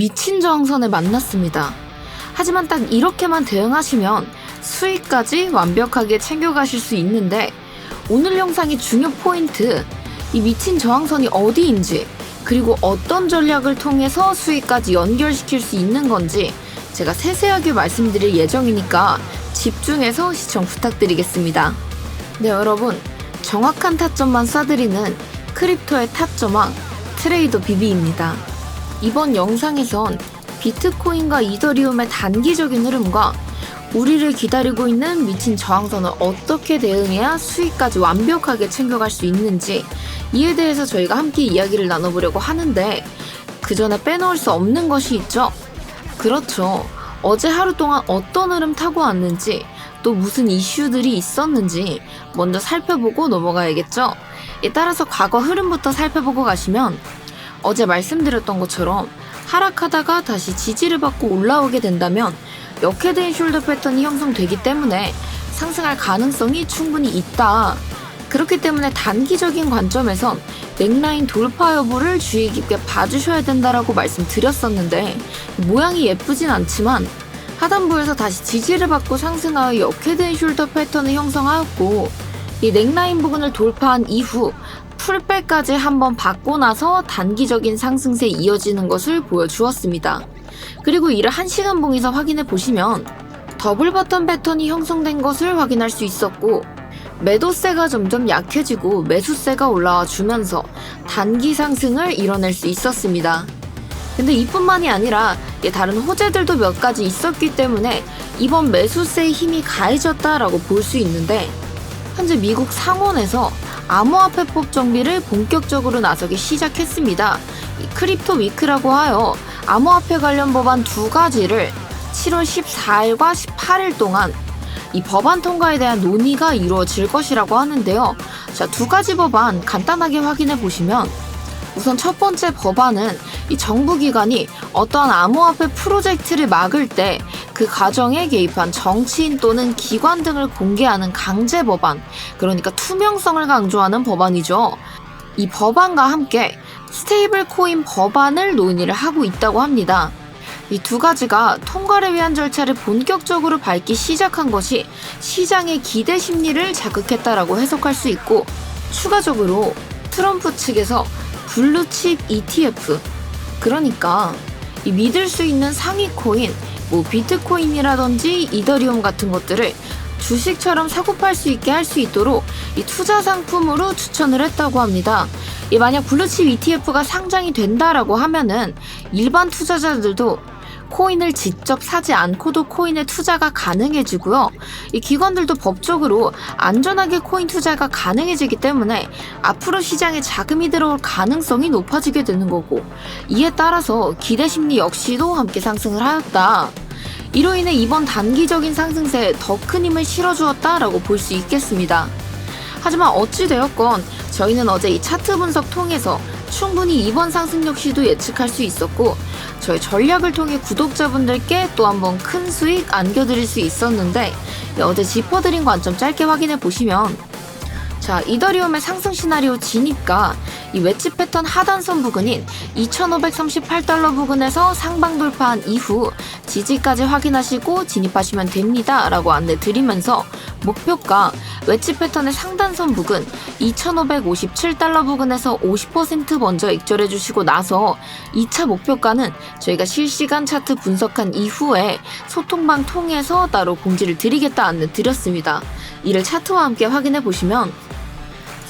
미친 저항선을 만났습니다. 하지만 딱 이렇게만 대응하시면 수익까지 완벽하게 챙겨가실 수 있는데 오늘 영상의 중요 포인트 이 미친 저항선이 어디인지 그리고 어떤 전략을 통해서 수익까지 연결시킬 수 있는 건지 제가 세세하게 말씀드릴 예정이니까 집중해서 시청 부탁드리겠습니다. 네, 여러분. 정확한 타점만 쏴드리는 크립토의 타점왕 트레이더 비비입니다. 이번 영상에선 비트코인과 이더리움의 단기적인 흐름과 우리를 기다리고 있는 미친 저항선을 어떻게 대응해야 수익까지 완벽하게 챙겨갈 수 있는지 이에 대해서 저희가 함께 이야기를 나눠보려고 하는데 그 전에 빼놓을 수 없는 것이 있죠. 그렇죠. 어제 하루 동안 어떤 흐름 타고 왔는지 또 무슨 이슈들이 있었는지 먼저 살펴보고 넘어가야겠죠. 에 따라서 과거 흐름부터 살펴보고 가시면 어제 말씀드렸던 것처럼 하락하다가 다시 지지를 받고 올라오게 된다면 역헤드인 숄더 패턴이 형성되기 때문에 상승할 가능성이 충분히 있다. 그렇기 때문에 단기적인 관점에선 넥라인 돌파 여부를 주의 깊게 봐주셔야 된다라고 말씀드렸었는데 모양이 예쁘진 않지만 하단부에서 다시 지지를 받고 상승하여 역헤드인 숄더 패턴을 형성하였고 이 넥라인 부분을 돌파한 이후 풀백까지 한번 받고 나서 단기적인 상승세 이어지는 것을 보여주었습니다. 그리고 이를 1시간 봉에서 확인해 보시면 더블 버튼 패턴이 형성된 것을 확인할 수 있었고 매도세가 점점 약해지고 매수세가 올라와 주면서 단기 상승을 이뤄낼 수 있었습니다. 근데 이뿐만이 아니라 다른 호재들도 몇 가지 있었기 때문에 이번 매수세의 힘이 가해졌다라고 볼 수 있는데 현재 미국 상원에서 암호화폐법 정비를 본격적으로 나서기 시작했습니다. 크립토 위크라고 하여 암호화폐 관련 법안 두 가지를 7월 14일과 18일 동안 이 법안 통과에 대한 논의가 이루어질 것이라고 하는데요. 자, 두 가지 법안 간단하게 확인해 보시면 우선 첫 번째 법안은 이 정부 기관이 어떠한 암호화폐 프로젝트를 막을 때 그 과정에 개입한 정치인 또는 기관 등을 공개하는 강제 법안, 그러니까 투명성을 강조하는 법안이죠. 이 법안과 함께 스테이블 코인 법안을 논의를 하고 있다고 합니다. 이 두 가지가 통과를 위한 절차를 본격적으로 밟기 시작한 것이 시장의 기대 심리를 자극했다라고 해석할 수 있고 추가적으로 트럼프 측에서 블루칩 ETF 그러니까 이 믿을 수 있는 상위 코인 뭐 비트코인이라든지 이더리움 같은 것들을 주식처럼 사고 팔 수 있게 할 수 있도록 이 투자 상품으로 추천을 했다고 합니다. 이 만약 블루칩 ETF가 상장이 된다라고 하면은 일반 투자자들도 코인을 직접 사지 않고도 코인에 투자가 가능해지고요. 이 기관들도 법적으로 안전하게 코인 투자가 가능해지기 때문에 앞으로 시장에 자금이 들어올 가능성이 높아지게 되는 거고 이에 따라서 기대 심리 역시도 함께 상승을 하였다. 이로 인해 이번 단기적인 상승세에 더 큰 힘을 실어주었다라고 볼 수 있겠습니다. 하지만 어찌되었건 저희는 어제 이 차트 분석 통해서 충분히 이번 상승 역시도 예측할 수 있었고 저희 전략을 통해 구독자분들께 또 한번 큰 수익 안겨드릴 수 있었는데 어제 짚어드린 관점 짧게 확인해 보시면 자 이더리움의 상승 시나리오 진입과 이 웨지 패턴 하단선 부근인 2,538달러 부근에서 상방 돌파한 이후 지지까지 확인하시고 진입하시면 됩니다. 라고 안내 드리면서 목표가 웨지 패턴의 상단선 부근 2,557달러 부근에서 50% 먼저 익절해 주시고 나서 2차 목표가는 저희가 실시간 차트 분석한 이후에 소통방 통해서 따로 공지를 드리겠다 안내 드렸습니다. 이를 차트와 함께 확인해 보시면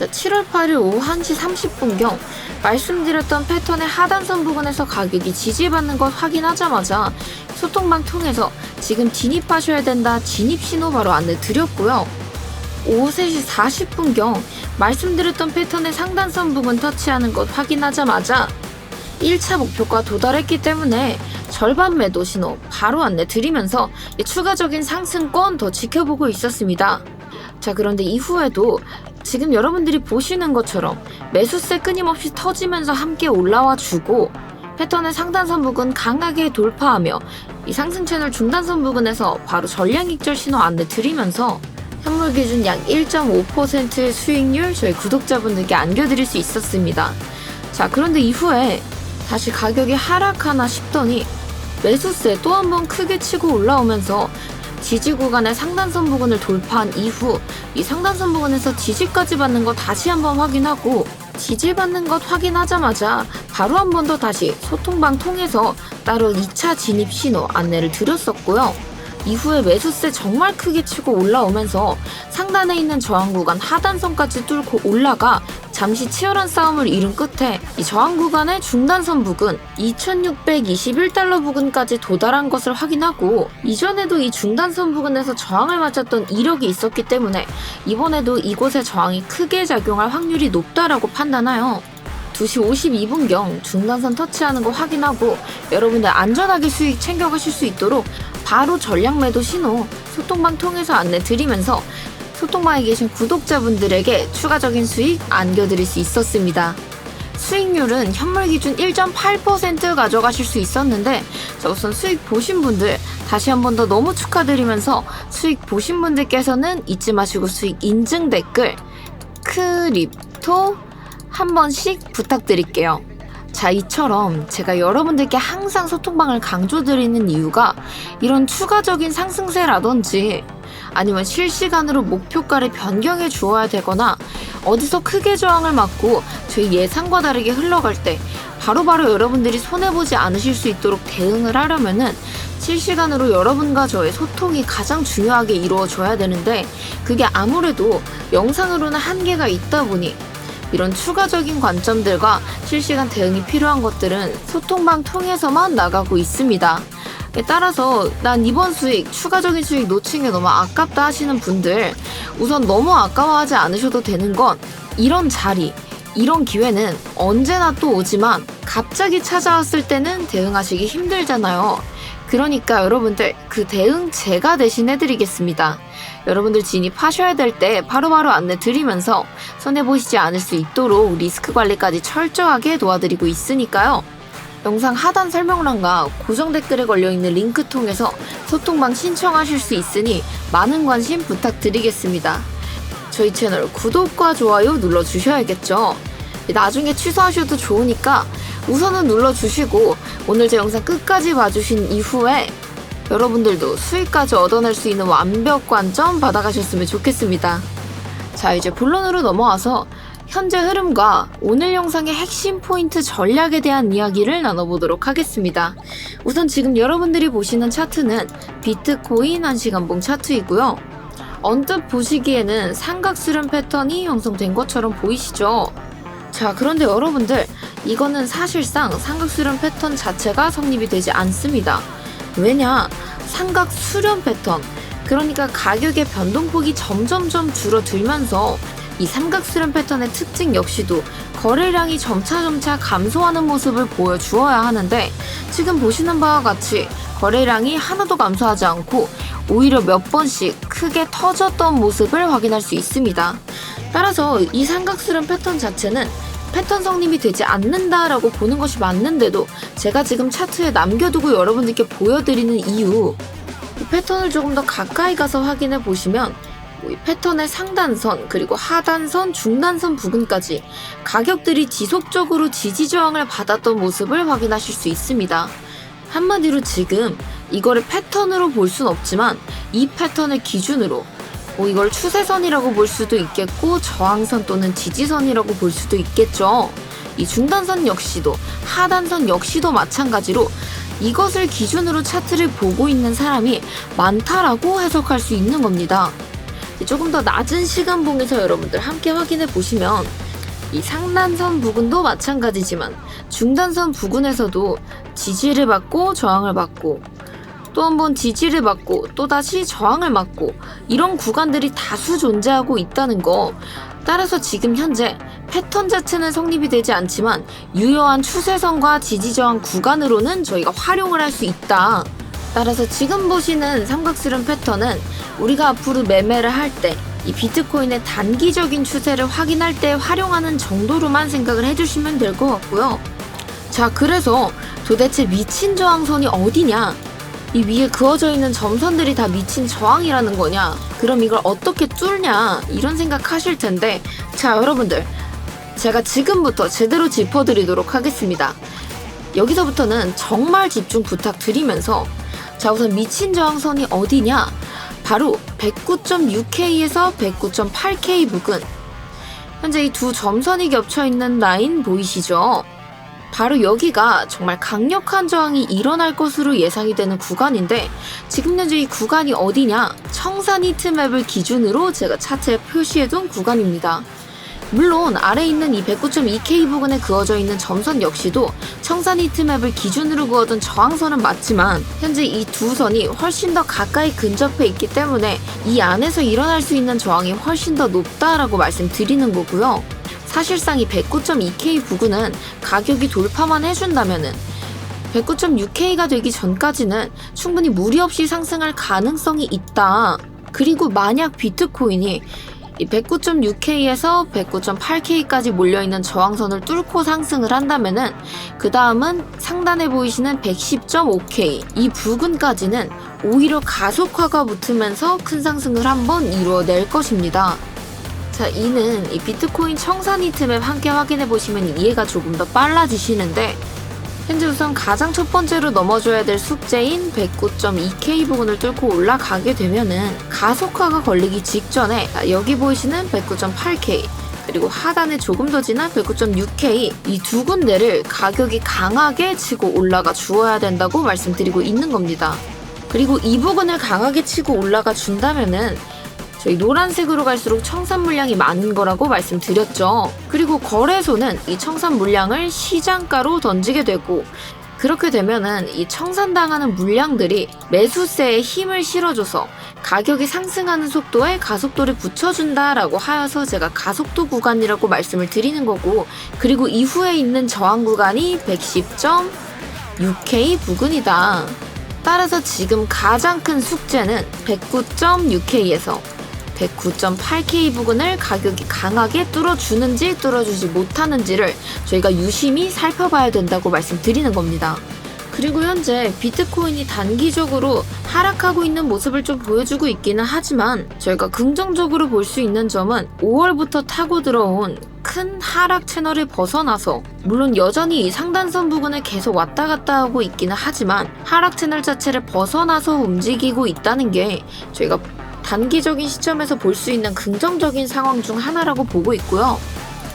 자, 7월 8일 오후 1시 30분경 말씀드렸던 패턴의 하단선 부분에서 가격이 지지받는 것 확인하자마자 소통방 통해서 지금 진입하셔야 된다 진입 신호 바로 안내 드렸고요. 오후 3시 40분경 말씀드렸던 패턴의 상단선 부분 터치하는 것 확인하자마자 1차 목표가 도달했기 때문에 절반 매도 신호 바로 안내 드리면서 추가적인 상승권 더 지켜보고 있었습니다. 자, 그런데 이후에도 지금 여러분들이 보시는 것처럼 매수세 끊임없이 터지면서 함께 올라와 주고 패턴의 상단선 부근 강하게 돌파하며 이 상승 채널 중단선 부근에서 바로 전량 익절 신호 안내 드리면서 현물 기준 약 1.5%의 수익률 저희 구독자분들께 안겨드릴 수 있었습니다. 자, 그런데 이후에 다시 가격이 하락하나 싶더니 매수세 또 한 번 크게 치고 올라오면서 지지 구간의 상단선 부근을 돌파한 이후 이 상단선 부근에서 지지까지 받는 거 다시 한번 확인하고 지지 받는 것 확인하자마자 바로 한 번 더 다시 소통방 통해서 따로 2차 진입 신호 안내를 드렸었고요. 이후에 매수세 정말 크게 치고 올라오면서 상단에 있는 저항 구간 하단선까지 뚫고 올라가 잠시 치열한 싸움을 이룬 끝에 이 저항 구간의 중단선 부근 2621달러 부근까지 도달한 것을 확인하고 이전에도 이 중단선 부근에서 저항을 맞았던 이력이 있었기 때문에 이번에도 이곳의 저항이 크게 작용할 확률이 높다라고 판단하여 2시 52분경 중단선 터치하는 거 확인하고 여러분들 안전하게 수익 챙겨가실 수 있도록 바로 전략 매도 신호 소통방 통해서 안내 드리면서 소통방에 계신 구독자분들에게 추가적인 수익 안겨드릴 수 있었습니다. 수익률은 현물 기준 1.8% 가져가실 수 있었는데 자 우선 수익 보신 분들 다시 한 번 더 너무 축하드리면서 수익 보신 분들께서는 잊지 마시고 수익 인증 댓글 크립토 한 번씩 부탁드릴게요. 자, 이처럼 제가 여러분들께 항상 소통방을 강조드리는 이유가 이런 추가적인 상승세라든지 아니면 실시간으로 목표가를 변경해 주어야 되거나 어디서 크게 저항을 맞고 저희 예상과 다르게 흘러갈 때 바로 바로 여러분들이 손해보지 않으실 수 있도록 대응을 하려면은 실시간으로 여러분과 저의 소통이 가장 중요하게 이루어져야 되는데 그게 아무래도 영상으로는 한계가 있다 보니 이런 추가적인 관점들과 실시간 대응이 필요한 것들은 소통방 통해서만 나가고 있습니다. 따라서 난 이번 수익, 추가적인 수익 놓친 게 너무 아깝다 하시는 분들 우선 너무 아까워하지 않으셔도 되는 건 이런 자리, 이런 기회는 언제나 또 오지만 갑자기 찾아왔을 때는 대응하시기 힘들잖아요. 그러니까 여러분들 그 대응 제가 대신 해드리겠습니다. 여러분들 진입하셔야 될 때 바로바로 안내 드리면서 손해보시지 않을 수 있도록 리스크 관리까지 철저하게 도와드리고 있으니까요. 영상 하단 설명란과 고정 댓글에 걸려있는 링크 통해서 소통방 신청하실 수 있으니 많은 관심 부탁드리겠습니다. 저희 채널 구독과 좋아요 눌러주셔야겠죠. 나중에 취소하셔도 좋으니까 우선은 눌러주시고 오늘 제 영상 끝까지 봐주신 이후에 여러분들도 수익까지 얻어낼 수 있는 완벽 관점 받아가셨으면 좋겠습니다. 자, 이제 본론으로 넘어와서 현재 흐름과 오늘 영상의 핵심 포인트 전략에 대한 이야기를 나눠보도록 하겠습니다. 우선 지금 여러분들이 보시는 차트는 비트코인 1시간봉 차트이고요. 언뜻 보시기에는 삼각수렴 패턴이 형성된 것처럼 보이시죠? 자, 그런데 여러분들, 이거는 사실상 삼각수렴 패턴 자체가 성립이 되지 않습니다. 왜냐? 삼각 수렴 패턴. 그러니까 가격의 변동폭이 점점점 줄어들면서 이 삼각 수렴 패턴의 특징 역시도 거래량이 점차점차 감소하는 모습을 보여주어야 하는데 지금 보시는 바와 같이 거래량이 하나도 감소하지 않고 오히려 몇 번씩 크게 터졌던 모습을 확인할 수 있습니다. 따라서 이 삼각수렴 패턴 자체는 패턴 성립이 되지 않는다라고 보는 것이 맞는데도 제가 지금 차트에 남겨두고 여러분들께 보여드리는 이유 이 패턴을 조금 더 가까이 가서 확인해 보시면 이 패턴의 상단선 그리고 하단선 중단선 부근까지 가격들이 지속적으로 지지 저항을 받았던 모습을 확인하실 수 있습니다. 한마디로 지금 이거를 패턴으로 볼 순 없지만 이 패턴을 기준으로 뭐 이걸 추세선이라고 볼 수도 있겠고 저항선 또는 지지선이라고 볼 수도 있겠죠. 이 중단선 역시도 하단선 역시도 마찬가지로 이것을 기준으로 차트를 보고 있는 사람이 많다라고 해석할 수 있는 겁니다. 조금 더 낮은 시간봉에서 여러분들 함께 확인해 보시면 이 상단선 부근도 마찬가지지만 중단선 부근에서도 지지를 받고 저항을 받고 또 한 번 지지를 받고 또다시 저항을 맞고 이런 구간들이 다수 존재하고 있다는 거 따라서 지금 현재 패턴 자체는 성립이 되지 않지만 유효한 추세선과 지지 저항 구간으로는 저희가 활용을 할 수 있다. 따라서 지금 보시는 삼각수렴 패턴은 우리가 앞으로 매매를 할 때 이 비트코인의 단기적인 추세를 확인할 때 활용하는 정도로만 생각을 해주시면 될 것 같고요. 자, 그래서 도대체 미친 저항선이 어디냐? 이 위에 그어져 있는 점선들이 다 미친 저항이라는 거냐? 그럼 이걸 어떻게 뚫냐? 이런 생각 하실 텐데, 자, 여러분들. 제가 지금부터 제대로 짚어드리도록 하겠습니다. 여기서부터는 정말 집중 부탁드리면서 자 우선 미친 저항선이 어디냐 바로 109.6K에서 109.8K 부근 현재 이 두 점선이 겹쳐 있는 라인 보이시죠? 바로 여기가 정말 강력한 저항이 일어날 것으로 예상이 되는 구간인데 지금 현재 이 구간이 어디냐? 청산 히트맵을 기준으로 제가 차트에 표시해둔 구간입니다. 물론 아래 있는 이 109.2K 부근에 그어져 있는 점선 역시도 청산 히트맵을 기준으로 그어둔 저항선은 맞지만 현재 이 두 선이 훨씬 더 가까이 근접해 있기 때문에 이 안에서 일어날 수 있는 저항이 훨씬 더 높다라고 말씀드리는 거고요. 사실상 이 109.2K 부근은 가격이 돌파만 해준다면은 109.6K가 되기 전까지는 충분히 무리 없이 상승할 가능성이 있다. 그리고 만약 비트코인이 이 109.6K에서 109.8K까지 몰려있는 저항선을 뚫고 상승을 한다면은 그 다음은 상단에 보이시는 110.5K 이 부근까지는 오히려 가속화가 붙으면서 큰 상승을 한번 이루어낼 것입니다. 자, 이는 이 비트코인 청산 히트맵 함께 확인해 보시면 이해가 조금 더 빨라지시는데 현재 우선 가장 첫 번째로 넘어줘야 될 숙제인 109.2K 부분을 뚫고 올라가게 되면은 가속화가 걸리기 직전에 여기 보이시는 109.8K 그리고 하단에 조금 더 지난 109.6K 이 두 군데를 가격이 강하게 치고 올라가 주어야 된다고 말씀드리고 있는 겁니다. 그리고 이 부분을 강하게 치고 올라가 준다면은 저희 노란색으로 갈수록 청산 물량이 많은 거라고 말씀드렸죠. 그리고 거래소는 이 청산 물량을 시장가로 던지게 되고 그렇게 되면은 이 청산당하는 물량들이 매수세에 힘을 실어줘서 가격이 상승하는 속도에 가속도를 붙여준다라고 하여서 제가 가속도 구간이라고 말씀을 드리는 거고 그리고 이후에 있는 저항 구간이 110.6K 부근이다. 따라서 지금 가장 큰 숙제는 109.6K에서 109.8K 부근을 가격이 강하게 뚫어주는지 뚫어주지 못하는지를 저희가 유심히 살펴봐야 된다고 말씀드리는 겁니다. 그리고 현재 비트코인이 단기적으로 하락하고 있는 모습을 좀 보여주고 있기는 하지만 저희가 긍정적으로 볼 수 있는 점은 5월부터 타고 들어온 큰 하락 채널을 벗어나서 물론 여전히 이 상단선 부근을 계속 왔다 갔다 하고 있기는 하지만 하락 채널 자체를 벗어나서 움직이고 있다는 게 저희가 단기적인 시점에서 볼 수 있는 긍정적인 상황 중 하나라고 보고 있고요.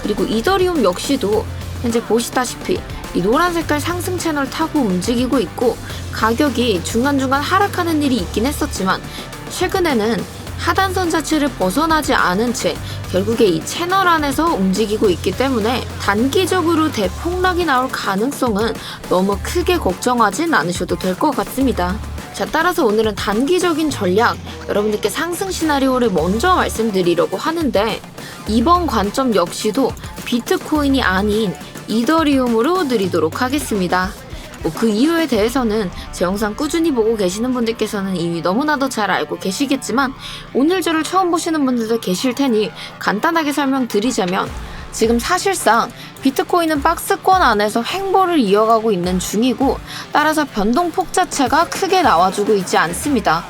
그리고 이더리움 역시도 현재 보시다시피 이 노란 색깔 상승 채널 타고 움직이고 있고 가격이 중간중간 하락하는 일이 있긴 했었지만 최근에는 하단선 자체를 벗어나지 않은 채 결국에 이 채널 안에서 움직이고 있기 때문에 단기적으로 대폭락이 나올 가능성은 너무 크게 걱정하진 않으셔도 될 것 같습니다. 자, 따라서 오늘은 단기적인 전략, 여러분들께 상승 시나리오를 먼저 말씀드리려고 하는데, 이번 관점 역시도 비트코인이 아닌 이더리움으로 드리도록 하겠습니다. 뭐 그 이유에 대해서는 제 영상 꾸준히 보고 계시는 분들께서는 이미 너무나도 잘 알고 계시겠지만, 오늘 저를 처음 보시는 분들도 계실 테니 간단하게 설명드리자면, 지금 사실상 비트코인은 박스권 안에서 횡보를 이어가고 있는 중이고 따라서 변동폭 자체가 크게 나와주고 있지 않습니다.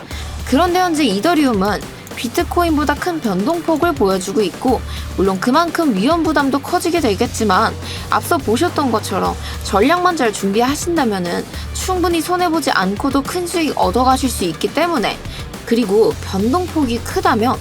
그런데 현재 이더리움은 비트코인보다 큰 변동폭을 보여주고 있고 물론 그만큼 위험 부담도 커지게 되겠지만 앞서 보셨던 것처럼 전략만 잘 준비하신다면은 충분히 손해보지 않고도 큰 수익 얻어가실 수 있기 때문에 그리고 변동폭이 크다면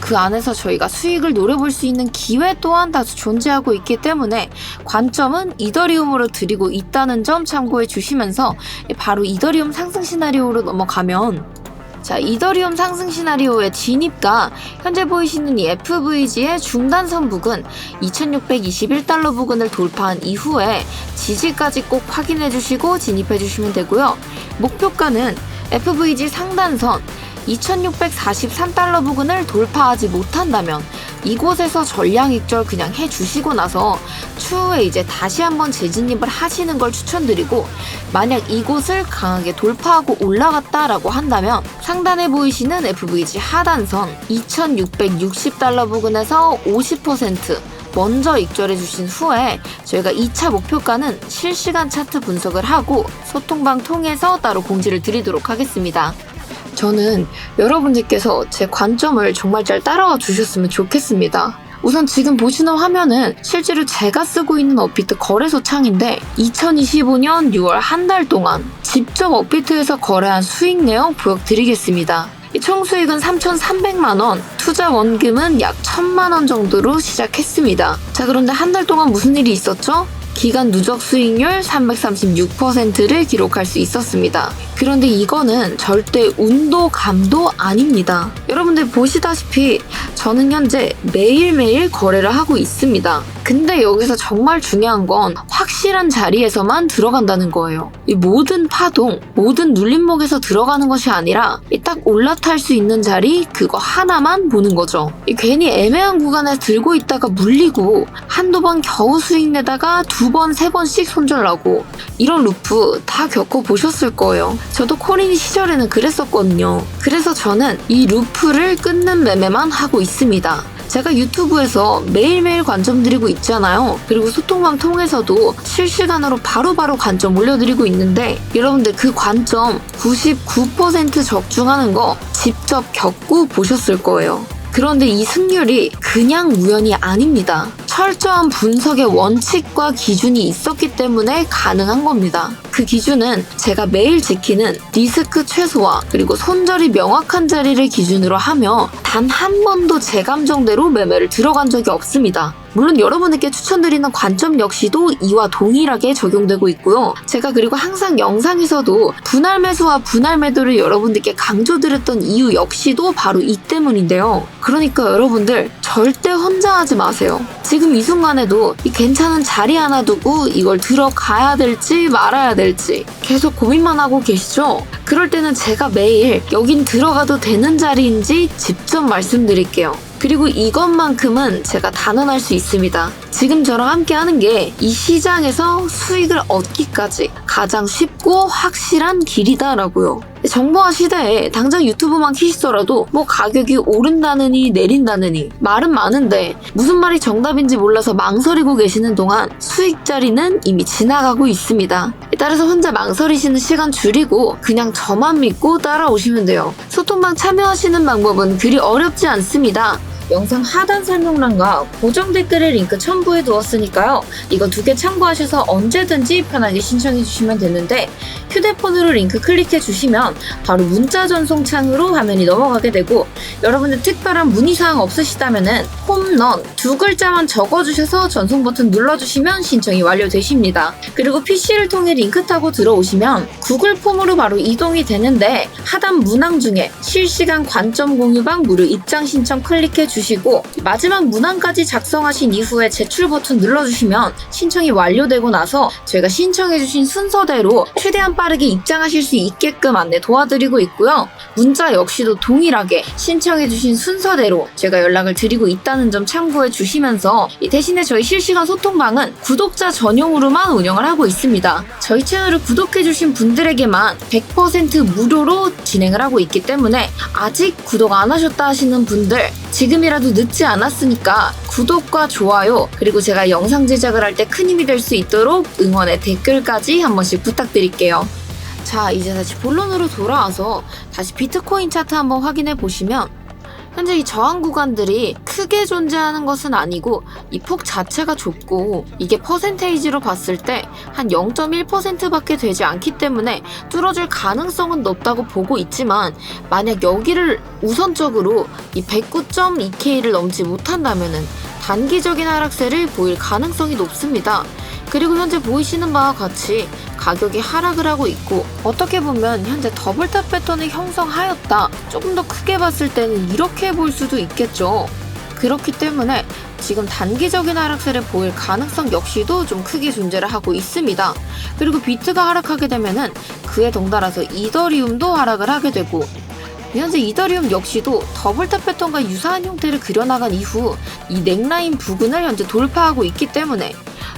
그 안에서 저희가 수익을 노려볼 수 있는 기회 또한 다수 존재하고 있기 때문에 관점은 이더리움으로 드리고 있다는 점 참고해 주시면서 바로 이더리움 상승 시나리오로 넘어가면 자, 이더리움 상승 시나리오의 진입가 현재 보이시는 이 FVG의 중단선 부근 2621달러 부근을 돌파한 이후에 지지까지 꼭 확인해 주시고 진입해 주시면 되고요. 목표가는 FVG 상단선 2643달러 부근을 돌파하지 못한다면 이곳에서 전량 익절 그냥 해 주시고 나서 추후에 이제 다시 한번 재진입을 하시는 걸 추천드리고 만약 이곳을 강하게 돌파하고 올라갔다라고 한다면 상단에 보이시는 FVG 하단선 2660달러 부근에서 50% 먼저 익절해 주신 후에 저희가 2차 목표가는 실시간 차트 분석을 하고 소통방 통해서 따로 공지를 드리도록 하겠습니다. 저는 여러분들께서 제 관점을 정말 잘 따라와 주셨으면 좋겠습니다. 우선 지금 보시는 화면은 실제로 제가 쓰고 있는 업비트 거래소 창인데 2025년 6월 한 달 동안 직접 업비트에서 거래한 수익 내용 보여드리겠습니다. 이총 수익은 3,300만 원, 투자 원금은 약 1,000만 원 정도로 시작했습니다. 자, 그런데 한 달 동안 무슨 일이 있었죠? 기간 누적 수익률 336%를 기록할 수 있었습니다. 그런데 이거는 절대 운도 감도 아닙니다. 여러분들 보시다시피 저는 현재 매일매일 거래를 하고 있습니다. 근데 여기서 정말 중요한 건 확실한 자리에서만 들어간다는 거예요. 이 모든 파동, 모든 눌림목에서 들어가는 것이 아니라 이딱 올라탈 수 있는 자리 그거 하나만 보는 거죠. 이 괜히 애매한 구간에 들고 있다가 물리고 한두 번 겨우 수익 내다가 두 번, 세 번씩 손절나고 이런 루프 다 겪어 보셨을 거예요. 저도 코린이 시절에는 그랬었거든요. 그래서 저는 이 루프를 끊는 매매만 하고 있습니다. 제가 유튜브에서 매일매일 관점 드리고 있잖아요. 그리고 소통방 통해서도 실시간으로 바로바로 관점 올려드리고 있는데 여러분들 그 관점 99% 적중하는 거 직접 겪고 보셨을 거예요. 그런데 이 승률이 그냥 우연이 아닙니다. 철저한 분석의 원칙과 기준이 있었기 때문에 가능한 겁니다. 그 기준은 제가 매일 지키는 리스크 최소화 그리고 손절이 명확한 자리를 기준으로 하며 단 한 번도 제 감정대로 매매를 들어간 적이 없습니다. 물론 여러분에게 추천드리는 관점 역시도 이와 동일하게 적용되고 있고요. 제가 그리고 항상 영상에서도 분할 매수와 분할 매도를 여러분들께 강조드렸던 이유 역시도 바로 이 때문인데요. 그러니까 여러분들 절대 혼자 하지 마세요. 지금 이 순간에도 이 괜찮은 자리 하나 두고 이걸 들어가야 될지 말아야 될지 계속 고민만 하고 계시죠? 그럴 때는 제가 매일 여긴 들어가도 되는 자리인지 직접 말씀드릴게요. 그리고 이것만큼은 제가 단언할 수 있습니다. 지금 저랑 함께 하는 게 이 시장에서 수익을 얻기까지 가장 쉽고 확실한 길이다라고요. 정보화 시대에 당장 유튜브만 키시더라도 뭐 가격이 오른다느니 내린다느니 말은 많은데 무슨 말이 정답인지 몰라서 망설이고 계시는 동안 수익 자리는 이미 지나가고 있습니다. 따라서 혼자 망설이시는 시간 줄이고 그냥 저만 믿고 따라오시면 돼요. 소통방 참여하시는 방법은 그리 어렵지 않습니다. 영상 하단 설명란과 고정 댓글에 링크 첨부해 두었으니까요. 이거 두 개 참고하셔서 언제든지 편하게 신청해 주시면 되는데 휴대폰으로 링크 클릭해 주시면 바로 문자 전송 창으로 화면이 넘어가게 되고 여러분들 특별한 문의사항 없으시다면은 홈런 두 글자만 적어주셔서 전송 버튼 눌러주시면 신청이 완료되십니다. 그리고 PC를 통해 링크 타고 들어오시면 구글 폼으로 바로 이동이 되는데 하단 문항 중에 실시간 관점 공유방 무료 입장 신청 클릭해 주시 고 마지막 문항까지 작성하신 이후에 제출 버튼 눌러주시면 신청이 완료되고 나서 저희가 신청해주신 순서대로 최대한 빠르게 입장하실 수 있게끔 안내 도와드리고 있고요. 문자 역시도 동일하게 신청해주신 순서대로 제가 연락을 드리고 있다는 점 참고해 주시면서 대신에 저희 실시간 소통방은 구독자 전용으로만 운영을 하고 있습니다. 저희 채널을 구독해주신 분들에게만 100% 무료로 진행을 하고 있기 때문에 아직 구독 안 하셨다 하시는 분들 지금이라도 늦지 않았으니까 구독과 좋아요 그리고 제가 영상 제작을 할 때 큰 힘이 될 수 있도록 응원의 댓글까지 한 번씩 부탁드릴게요. 자, 이제 다시 본론으로 돌아와서 다시 비트코인 차트 한번 확인해 보시면 현재 이 저항 구간들이 크게 존재하는 것은 아니고 이 폭 자체가 좁고 이게 퍼센테이지로 봤을 때 한 0.1%밖에 되지 않기 때문에 뚫어줄 가능성은 높다고 보고 있지만 만약 여기를 우선적으로 이 109.2K를 넘지 못한다면은 단기적인 하락세를 보일 가능성이 높습니다. 그리고 현재 보이시는 바와 같이 가격이 하락을 하고 있고 어떻게 보면 현재 더블탑 패턴을 형성하였다. 조금 더 크게 봤을 때는 이렇게 볼 수도 있겠죠. 그렇기 때문에 지금 단기적인 하락세를 보일 가능성 역시도 좀 크게 존재를 하고 있습니다. 그리고 비트가 하락하게 되면은 그에 덩달아서 이더리움도 하락을 하게 되고 현재 이더리움 역시도 더블탑 패턴과 유사한 형태를 그려나간 이후 이 넥라인 부근을 현재 돌파하고 있기 때문에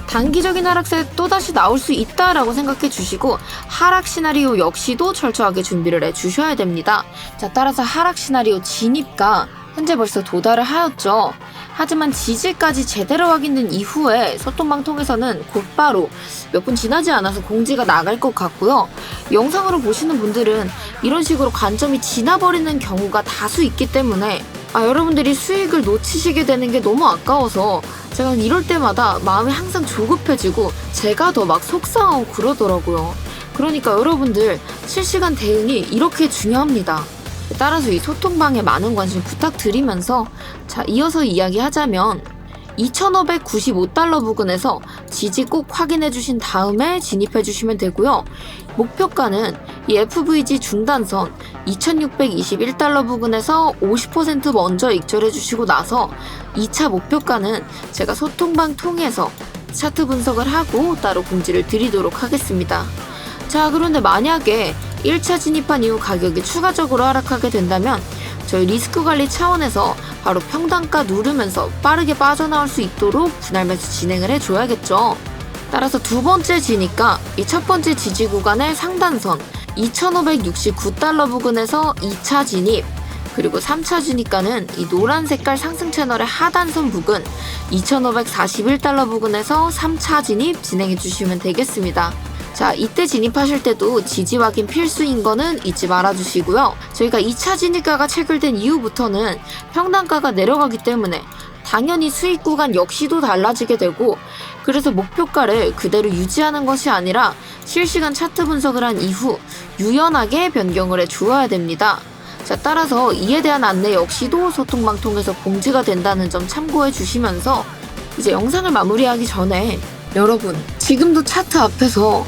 단기적인 하락세 또다시 나올 수 있다라고 생각해 주시고 하락 시나리오 역시도 철저하게 준비를 해 주셔야 됩니다. 자, 따라서 하락 시나리오 진입가 현재 벌써 도달을 하였죠. 하지만 지지까지 제대로 확인된 이후에 소통방 통해서는 곧바로 몇 분 지나지 않아서 공지가 나갈 것 같고요. 영상으로 보시는 분들은 이런 식으로 관점이 지나버리는 경우가 다수 있기 때문에 아, 여러분들이 수익을 놓치시게 되는 게 너무 아까워서 제가 이럴 때마다 마음이 항상 조급해지고 제가 더 막 속상하고 그러더라고요. 그러니까 여러분들 실시간 대응이 이렇게 중요합니다. 따라서 이 소통방에 많은 관심 부탁드리면서 자, 이어서 이야기하자면 2,595달러 부근에서 지지 꼭 확인해 주신 다음에 진입해 주시면 되고요. 목표가는 이 FVG 중단선 2,621달러 부근에서 50% 먼저 익절해 주시고 나서 2차 목표가는 제가 소통방 통해서 차트 분석을 하고 따로 공지를 드리도록 하겠습니다. 자, 그런데 만약에 1차 진입한 이후 가격이 추가적으로 하락하게 된다면 저희 리스크 관리 차원에서 바로 평단가 누르면서 빠르게 빠져나올 수 있도록 분할 매수 진행을 해줘야겠죠. 따라서 두 번째 지니까 이 첫 번째 지지 구간의 상단선 2,569달러 부근에서 2차 진입 그리고 3차 지니까는 이 노란 색깔 상승 채널의 하단선 부근 2,541달러 부근에서 3차 진입 진행해 주시면 되겠습니다. 자, 이때 진입하실 때도 지지 확인 필수인 거는 잊지 말아 주시고요. 저희가 2차 진입가가 체결된 이후부터는 평단가가 내려가기 때문에 당연히 수익 구간 역시도 달라지게 되고 그래서 목표가를 그대로 유지하는 것이 아니라 실시간 차트 분석을 한 이후 유연하게 변경을 해 주어야 됩니다. 자, 따라서 이에 대한 안내 역시도 소통방 통해서 공지가 된다는 점 참고해 주시면서 이제 영상을 마무리하기 전에 여러분 지금도 차트 앞에서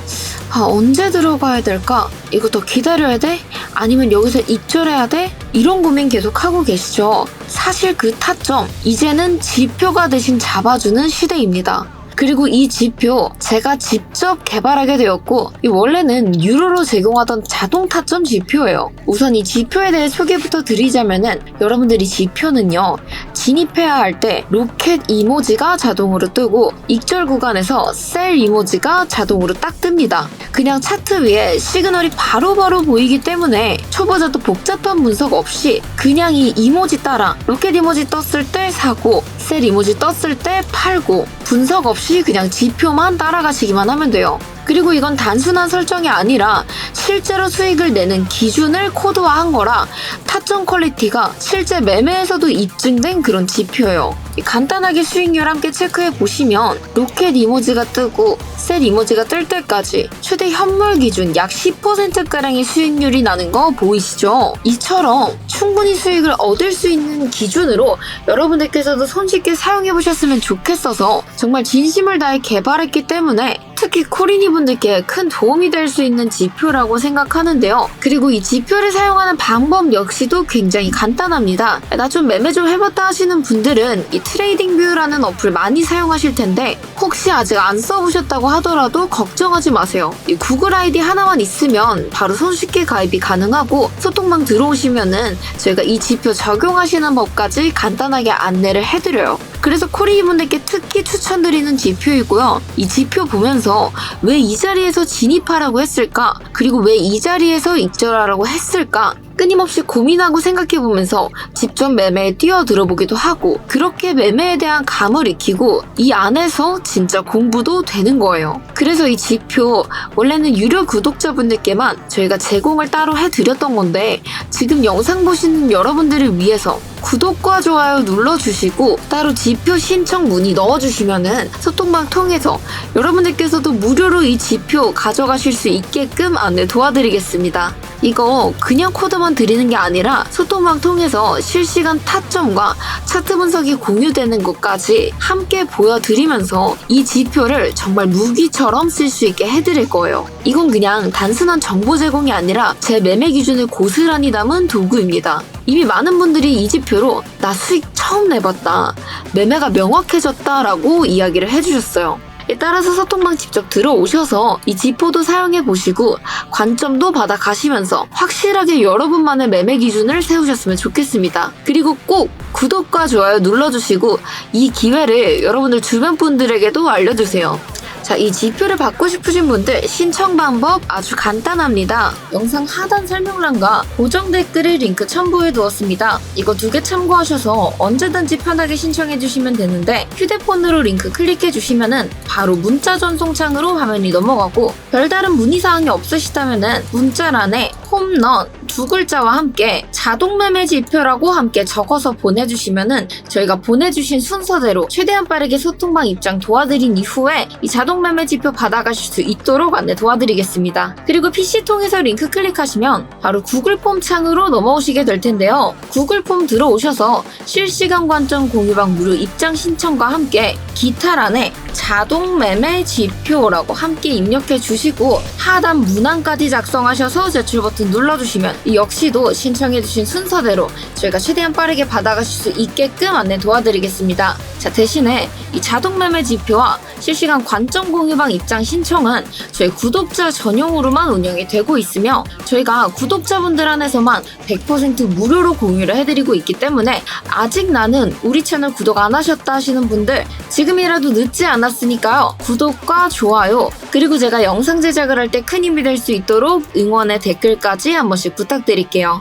아, 언제 들어가야 될까? 이거 더 기다려야 돼? 아니면 여기서 입절해야 돼? 이런 고민 계속 하고 계시죠? 사실 그 타점 이제는 지표가 대신 잡아주는 시대입니다. 그리고 이 지표 제가 직접 개발하게 되었고 이 원래는 유로로 제공하던 자동 타점 지표예요. 우선 이 지표에 대해 소개부터 드리자면은 여러분들이 지표는요 진입해야 할 때 로켓 이모지가 자동으로 뜨고 익절 구간에서 셀 이모지가 자동으로 딱 뜹니다. 그냥 차트 위에 시그널이 바로 바로 보이기 때문에 초보자도 복잡한 분석 없이 그냥 이 이모지 따라 로켓 이모지 떴을 때 사고 셀 이모지 떴을 때 팔고 분석 없이 그냥 지표만 따라가시기만 하면 돼요. 그리고 이건 단순한 설정이 아니라 실제로 수익을 내는 기준을 코드화한 거라 타점 퀄리티가 실제 매매에서도 입증된 그런 지표예요. 간단하게 수익률 함께 체크해 보시면 로켓 이모지가 뜨고 셀 이모지가 뜰 때까지 최대 현물 기준 약 10%가량의 수익률이 나는 거 보이시죠? 이처럼 충분히 수익을 얻을 수 있는 기준으로 여러분들께서도 손쉽게 사용해 보셨으면 좋겠어서 정말 진심을 다해 개발했기 때문에 특히 코리니 분들께 큰 도움이 될 수 있는 지표라고 생각하는데요. 그리고 이 지표를 사용하는 방법 역시도 굉장히 간단합니다. 나 좀 매매 좀 해봤다 하시는 분들은 이 트레이딩 뷰라는 어플 많이 사용하실 텐데 혹시 아직 안 써보셨다고 하더라도 걱정하지 마세요. 이 구글 아이디 하나만 있으면 바로 손쉽게 가입이 가능하고 소통방 들어오시면은 저희가 이 지표 적용하시는 법까지 간단하게 안내를 해드려요. 그래서 코리니 분들께 특히 추천드리는 지표이고요. 이 지표 보면서 왜 이 자리에서 진입하라고 했을까? 그리고 왜 이 자리에서 익절하라고 했을까? 끊임없이 고민하고 생각해보면서 직접 매매에 뛰어들어보기도 하고 그렇게 매매에 대한 감을 익히고 이 안에서 진짜 공부도 되는 거예요. 그래서 이 지표 원래는 유료 구독자분들께만 저희가 제공을 따로 해드렸던 건데 지금 영상 보시는 여러분들을 위해서 구독과 좋아요 눌러주시고 따로 지표 신청 문의 넣어주시면은 소통방 통해서 여러분들께서도 무료로 이 지표 가져가실 수 있게끔 안내 도와드리겠습니다. 이거 그냥 코드만 드리는 게 아니라 소통방 통해서 실시간 타점과 차트 분석이 공유되는 것까지 함께 보여드리면서 이 지표를 정말 무기처럼 쓸 수 있게 해드릴 거예요. 이건 그냥 단순한 정보 제공이 아니라 제 매매 기준을 고스란히 담은 도구입니다. 이미 많은 분들이 이 지표로 나 수익 처음 내봤다. 매매가 명확해졌다라고 이야기를 해주셨어요. 따라서 소통방 직접 들어오셔서 이 지표도 사용해 보시고 관점도 받아 가시면서 확실하게 여러분만의 매매 기준을 세우셨으면 좋겠습니다. 그리고 꼭 구독과 좋아요 눌러주시고 이 기회를 여러분들 주변 분들에게도 알려주세요. 자, 이 지표를 받고 싶으신 분들 신청 방법 아주 간단합니다. 영상 하단 설명란과 고정 댓글에 링크 첨부해 두었습니다. 이거 두 개 참고하셔서 언제든지 편하게 신청해 주시면 되는데 휴대폰으로 링크 클릭해 주시면은 바로 문자 전송창으로 화면이 넘어가고 별다른 문의 사항이 없으시다면은 문자란에 홈런 두 글자와 함께 자동 매매 지표라고 함께 적어서 보내주시면은 저희가 보내주신 순서대로 최대한 빠르게 소통방 입장 도와드린 이후에 이 자동 매매 지표 받아가실 수 있도록 안내 도와드리겠습니다. 그리고 PC 통해서 링크 클릭하시면 바로 구글 폼 창으로 넘어오시게 될 텐데요. 구글 폼 들어오셔서 실시간 관점 공유방 무료 입장 신청과 함께 기타란에 자동 매매 지표라고 함께 입력해 주시고 하단 문항까지 작성하셔서 제출 버튼 눌러주시면 이 역시도 신청해 주신 순서대로 저희가 최대한 빠르게 받아가실 수 있게끔 안내 도와드리겠습니다. 자 대신에 이 자동 매매 지표와 실시간 관점 공유방 입장 신청은 저희 구독자 전용으로만 운영이 되고 있으며 저희가 구독자분들 안에서만 100% 무료로 공유를 해드리고 있기 때문에 아직 나는 우리 채널 구독 안 하셨다 하시는 분들 지금이라도 늦지 않았으니까요 구독과 좋아요 그리고 제가 영상 제작을 할 때 큰 힘이 될 수 있도록 응원의 댓글까지 한 번씩 부탁드릴게요.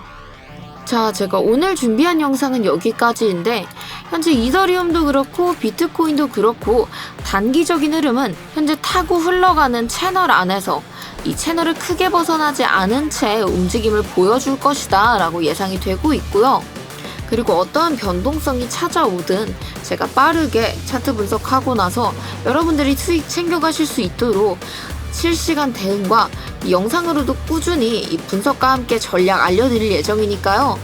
자, 제가 오늘 준비한 영상은 여기까지인데 현재 이더리움도 그렇고 비트코인도 그렇고 단기적인 흐름은 현재 타고 흘러가는 채널 안에서 이 채널을 크게 벗어나지 않은 채 움직임을 보여줄 것이다 라고 예상이 되고 있고요. 그리고 어떠한 변동성이 찾아오든 제가 빠르게 차트 분석하고 나서 여러분들이 수익 챙겨가실 수 있도록 실시간 대응과 이 영상으로도 꾸준히 이 분석과 함께 전략 알려드릴 예정이니까요.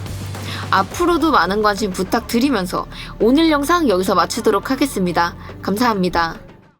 앞으로도 많은 관심 부탁드리면서 오늘 영상 여기서 마치도록 하겠습니다. 감사합니다.